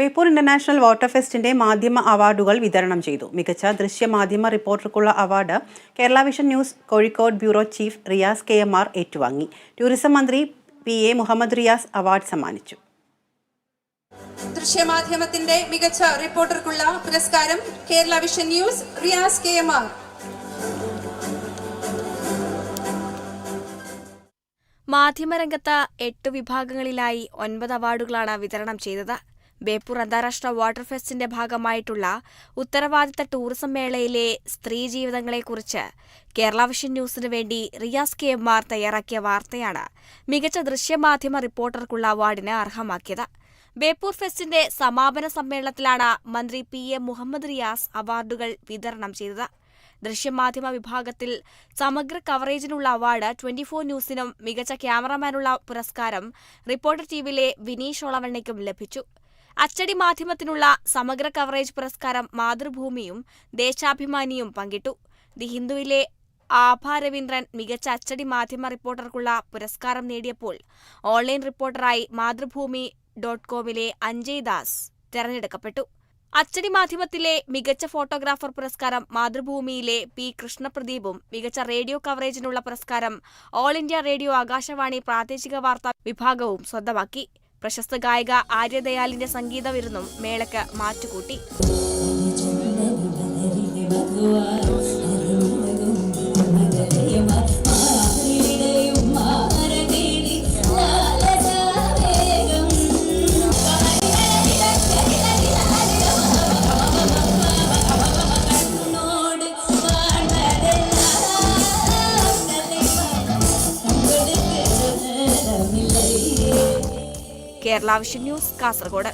Beypore international water ഫെസ്റ്റിന്റെ മാധ്യമ അവാർഡുകൾ വിതരണം ചെയ്തു. മികച്ച ദൃശ്യ മാധ്യമ റിപ്പോർട്ടർക്കുള്ള award Kerala vision news Kozhikode bureau chief Riyas K M R ഏറ്റുവാങ്ങി. ടൂറിസം മന്ത്രി P A Muhammad Riyas award സമ്മാനിച്ചു. ദൃശ്യമാധ്യമത്തിന്റെ മികച്ച റിപ്പോർട്ടർക്കുള്ള പുരസ്കാരം Kerala vision news Riyas K M R. മാധ്യമരംഗത്ത് എട്ട് വിഭാഗങ്ങളിലായി ഒൻപത് അവാർഡുകളാണ് വിതരണം ചെയ്തത്. ബേപ്പൂർ അന്താരാഷ്ട്ര വാട്ടർ ഫെസ്റ്റിന്റെ ഭാഗമായിട്ടുള്ള ഉത്തരവാദിത്ത ടൂറിസം മേളയിലെ സ്ത്രീ ജീവിതങ്ങളെക്കുറിച്ച് കേരള വിഷൻ ന്യൂസിനു വേണ്ടി റിയാസ് കെ എം ആർ തയ്യാറാക്കിയ വാർത്തയാണ് മികച്ച ദൃശ്യമാധ്യമ റിപ്പോർട്ടർക്കുള്ള അവാർഡിന് അർഹമാക്കിയത്. ബേപ്പൂർ ഫെസ്റ്റിന്റെ സമാപന സമ്മേളനത്തിലാണ് മന്ത്രി പി എ മുഹമ്മദ് റിയാസ് അവാർഡുകൾ വിതരണം ചെയ്തത്. ദൃശ്യമാധ്യമ വിഭാഗത്തിൽ സമഗ്ര കവറേജിനുള്ള അവാർഡ് ട്വന്റി ഫോർ ന്യൂസിനും മികച്ച ക്യാമറമാനുള്ള പുരസ്കാരം റിപ്പോർട്ടർ ടിവിയിലെ വിനീഷ് ഒളവണ്ണയ്ക്കും ലഭിച്ചു. അച്ചടി മാധ്യമത്തിനുള്ള സമഗ്ര കവറേജ് പുരസ്കാരം മാതൃഭൂമിയും ദേശാഭിമാനിയും പങ്കിട്ടു. ദി ഹിന്ദുവിലെ ആഭ രവീന്ദ്രൻ മികച്ച അച്ചടി മാധ്യമ റിപ്പോർട്ടർക്കുള്ള പുരസ്കാരം നേടിയപ്പോൾ ഓൺലൈൻ റിപ്പോർട്ടറായി മാതൃഭൂമി ഡോട്ട് കോമിലെ അഞ്ജയ് ദാസ് തെരഞ്ഞെടുക്കപ്പെട്ടു. അച്ചടി മാധ്യമത്തിലെ മികച്ച ഫോട്ടോഗ്രാഫർ പുരസ്കാരം മാതൃഭൂമിയിലെ പി കൃഷ്ണപ്രദീപും മികച്ച റേഡിയോ കവറേജിനുള്ള പുരസ്കാരം ഓൾ ഇന്ത്യ റേഡിയോ ആകാശവാണി പ്രാദേശിക വാർത്താ വിഭാഗവും സ്വന്തമാക്കി. പ്രശസ്ത ഗായിക ആര്യദയാലിന്റെ സംഗീത വിരുന്നും മേളയ്ക്ക് മാറ്റുകൂട്ടി കേരള ന്യൂസ് കാസർഗോഡ്.